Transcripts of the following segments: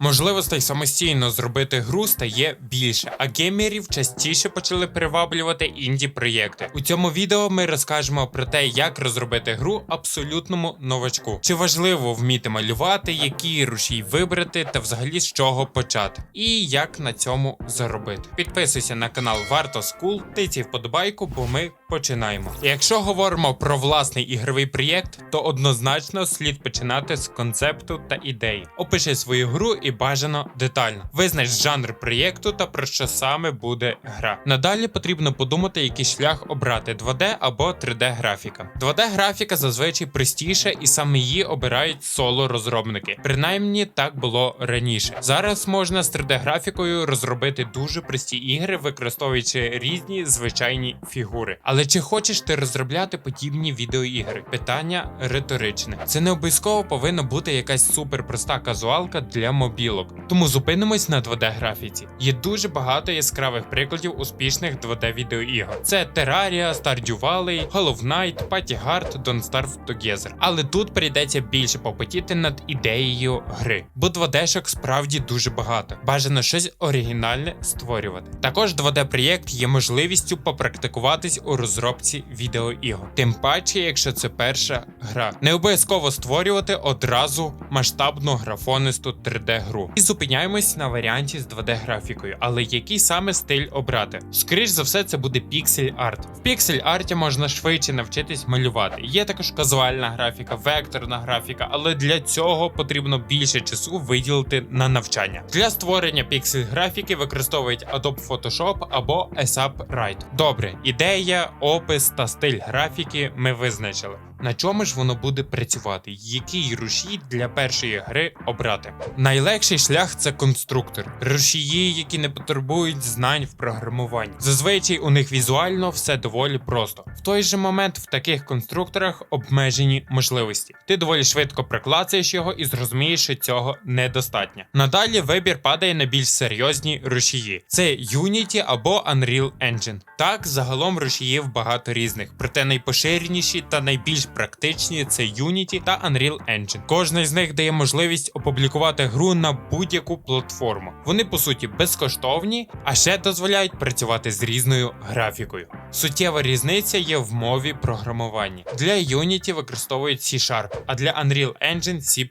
Можливостей самостійно зробити гру стає більше, а геймерів частіше почали приваблювати інді проєкти. У цьому відео ми розкажемо про те, як розробити гру абсолютному новачку. Чи важливо вміти малювати, який рушій вибрати та взагалі з чого почати, і як на цьому заробити. Підписуйся на канал Варто Скул, тиці вподобайку, бо ми починаємо. Якщо говоримо про власний ігровий проєкт, то однозначно слід починати з концепту та ідеї. Опиши свою гру і бажано детально. Визнач жанр проєкту та про що саме буде гра. Надалі потрібно подумати, який шлях обрати 2D або 3D графіка. 2D графіка зазвичай простіша, і саме її обирають соло розробники. Принаймні так було раніше. Зараз можна з 3D графікою розробити дуже прості ігри, використовуючи різні звичайні фігури. Але чи хочеш ти розробляти подібні відеоігри? Питання риторичне. Це не обов'язково повинна бути якась суперпроста казуалка для мобілок. Тому зупинимось на 2D графіці. Є дуже багато яскравих прикладів успішних 2D відеоігор. Це Terraria, Stardew Valley, Hollow Knight, Party Hard, Don't Starve Together. Але тут прийдеться більше попотіти над ідеєю гри, бо 2D-шок справді дуже багато. Бажано щось оригінальне створювати. Також 2D-проєкт є можливістю попрактикуватись у розробці відеоігор. Тим паче, якщо це перша гра. Не обов'язково створювати одразу масштабну графонисту 3D-гру. І зупиняємось на варіанті з 2D-графікою. Але який саме стиль обрати? Скоріш за все, це буде піксель арт. В піксель арті можна швидше навчитись малювати. Є також казуальна графіка, векторна графіка, але для цього потрібно більше часу виділити на навчання. Для створення піксель графіки використовують Adobe Photoshop або ASAP Write. Добре, ідея, опис та стиль графіки ми визначили. На чому ж воно буде працювати? Який рушій для першої гри обрати? Найлегший шлях це конструктор, рушії, які не потребують знань в програмуванні. Зазвичай у них візуально все доволі просто. В той же момент в таких конструкторах обмежені можливості. Ти доволі швидко приклацаєш його і зрозумієш, що цього недостатньо. Надалі вибір падає на більш серйозні рушії: це Unity або Unreal Engine. Так, загалом рушіїв багато різних, проте найпоширеніші та найбільш практичні це Unity та Unreal Engine. Кожна з них дає можливість опублікувати гру на будь-яку платформу. Вони по суті безкоштовні, а ще дозволяють працювати з різною графікою. Суттєва різниця є в мові програмування. Для Unity використовують C-Sharp, а для Unreal Engine C++.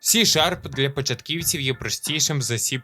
C-Sharp для початківців є простішим за C++.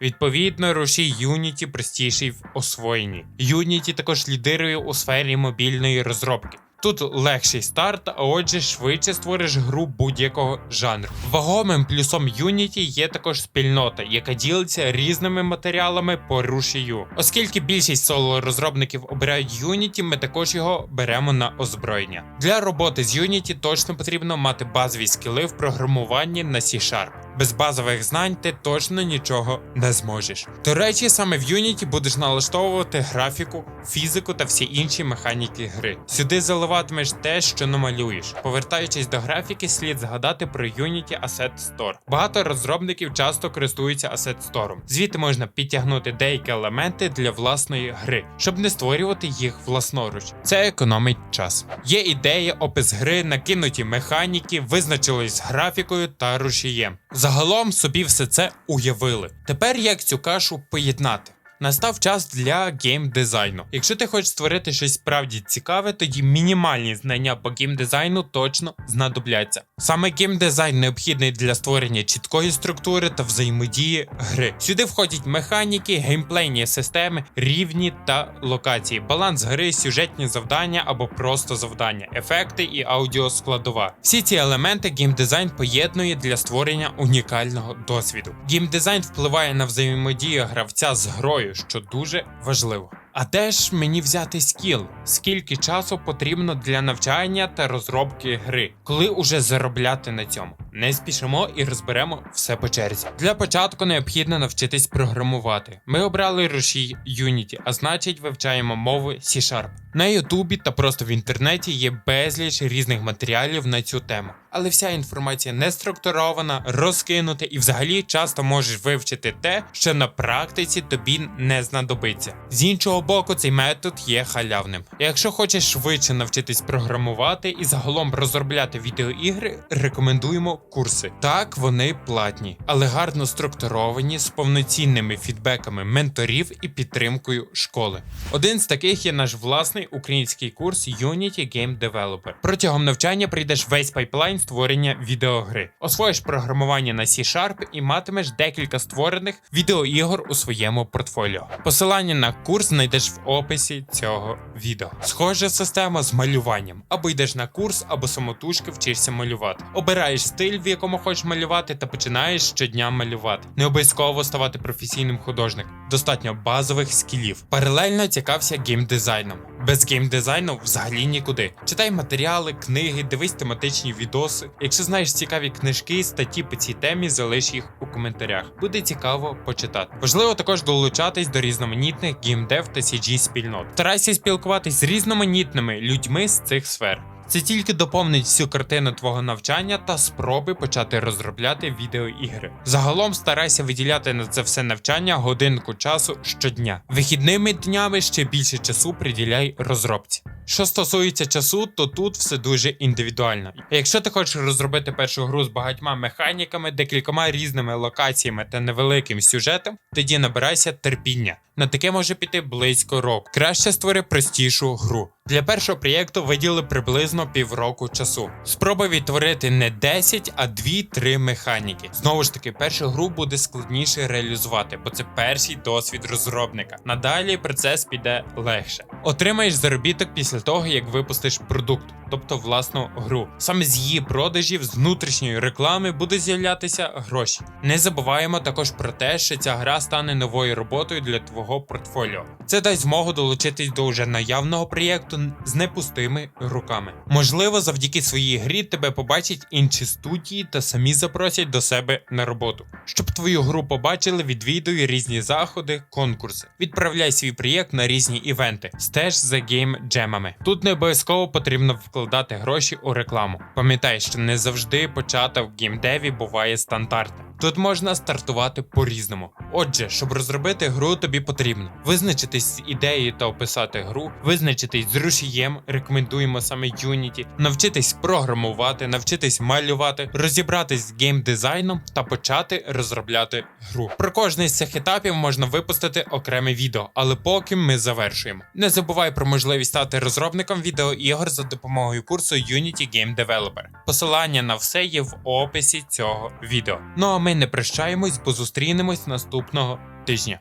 Відповідно, рушій Unity простіший в освоєнні. Unity також лідирує у сфері мобільної розробки. Тут легший старт, а отже, швидше створиш гру будь-якого жанру. Вагомим плюсом Unity є також спільнота, яка ділиться різними матеріалами по рушію. Оскільки більшість соло розробників обирають Unity, ми також його беремо на озброєння. Для роботи з Unity точно потрібно мати базові скіли в програмуванні на C-Sharp. Без базових знань ти точно нічого не зможеш. До речі, саме в Unity будеш налаштовувати графіку, фізику та всі інші механіки гри. Сюди заливатимеш те, що намалюєш. Повертаючись до графіки, слід згадати про Unity Asset Store. Багато розробників часто користуються Asset Store. Звідти можна підтягнути деякі елементи для власної гри, щоб не створювати їх власноруч. Це економить час. Є ідея, опис гри, накинуті механіки, визначились з графікою та рушієм. Загалом собі все це уявили. Тепер як цю кашу поєднати? Настав час для геймдизайну. Якщо ти хочеш створити щось справді цікаве, тоді мінімальні знання по геймдизайну точно знадобляться. Саме геймдизайн необхідний для створення чіткої структури та взаємодії гри. Сюди входять механіки, геймплейні системи, рівні та локації, баланс гри, сюжетні завдання або просто завдання, ефекти і аудіоскладова. Всі ці елементи геймдизайн поєднує для створення унікального досвіду. Геймдизайн впливає на взаємодію гравця з грою, що дуже важливо. А де ж мені взяти скіл? Скільки часу потрібно для навчання та розробки гри? Коли уже заробляти на цьому? Не спішимо і розберемо все по черзі. Для початку необхідно навчитись програмувати. Ми обрали рушій Unity, а значить вивчаємо мови C-Sharp. На Ютубі та просто в інтернеті є безліч різних матеріалів на цю тему. але вся інформація не структурована, розкинута і взагалі часто можеш вивчити те, що на практиці тобі не знадобиться. З іншого боку, цей метод є халявним. Якщо хочеш швидше навчитись програмувати і загалом розробляти відеоігри, рекомендуємо курси. Так, вони платні, але гарно структуровані з повноцінними фідбеками менторів і підтримкою школи. Один з таких є наш власний український курс Unity Game Developer. Протягом навчання прийдеш весь пайплайн створення відеогри, освоїш програмування на C-Sharp і матимеш декілька створених відеоігор у своєму портфоліо. Посилання на курс знайдеш в описі цього відео. Схожа система з малюванням. Або йдеш на курс, або самотужки вчишся малювати. Обираєш стиль, в якому хочеш малювати, та починаєш щодня малювати. Не обов'язково ставати професійним художником. Достатньо базових скілів. Паралельно цікався геймдизайном. Без геймдизайну взагалі нікуди. Читай матеріали, книги, дивись тематичні відоси. Якщо знаєш цікаві книжки, статті по цій темі, залиш їх у коментарях. Буде цікаво почитати. Важливо також долучатись до різноманітних геймдев та CG спільнот. Старайся спілкуватись з різноманітними людьми з цих сфер. Це тільки доповнить всю картину твого навчання та спроби почати розробляти відеоігри. Загалом старайся виділяти на це все навчання годинку часу щодня. Вихідними днями ще більше часу приділяй розробці. Що стосується часу, то тут все дуже індивідуально. Якщо ти хочеш розробити першу гру з багатьма механіками, декількома різними локаціями та невеликим сюжетом, тоді набирайся терпіння. На таке може піти близько року. Краще створи простішу гру. Для першого проєкту виділи приблизно півроку часу. Спробуй відтворити не 10, а 2-3 механіки. Знову ж таки, першу гру буде складніше реалізувати, бо це перший досвід розробника. Надалі процес піде легше. Отримаєш заробіток після того, як випустиш продукт, тобто власну гру. Саме з її продажів, з внутрішньої реклами будуть з'являтися гроші. Не забуваємо також про те, що ця гра стане новою роботою для твого портфоліо. Це дасть змогу долучитись до вже наявного проєкту з непустими руками. Можливо, завдяки своїй грі тебе побачать інші студії та самі запросять до себе на роботу. Щоб твою гру побачили, відвідуй різні заходи, конкурси. Відправляй свій проєкт на різні івенти. Стеж за гейм-джемами. Тут не обов'язково потрібно вкладати гроші у рекламу. Пам'ятай, що не завжди почата в геймдеві буває стандартним. Тут можна стартувати по-різному. Отже, щоб розробити гру, тобі потрібно визначитись з ідеєю та описати гру, визначитись з рушієм, рекомендуємо саме Unity, навчитись програмувати, навчитись малювати, розібратись з геймдизайном та почати розробляти гру. Про кожний з цих етапів можна випустити окреме відео, але поки ми завершуємо. Не забувай про можливість стати розробником відеоігор за допомогою курсу Unity Game Developer. Посилання на все є в описі цього відео. Ну а ми не прощаємось, бо зустрінемось наступного тижня.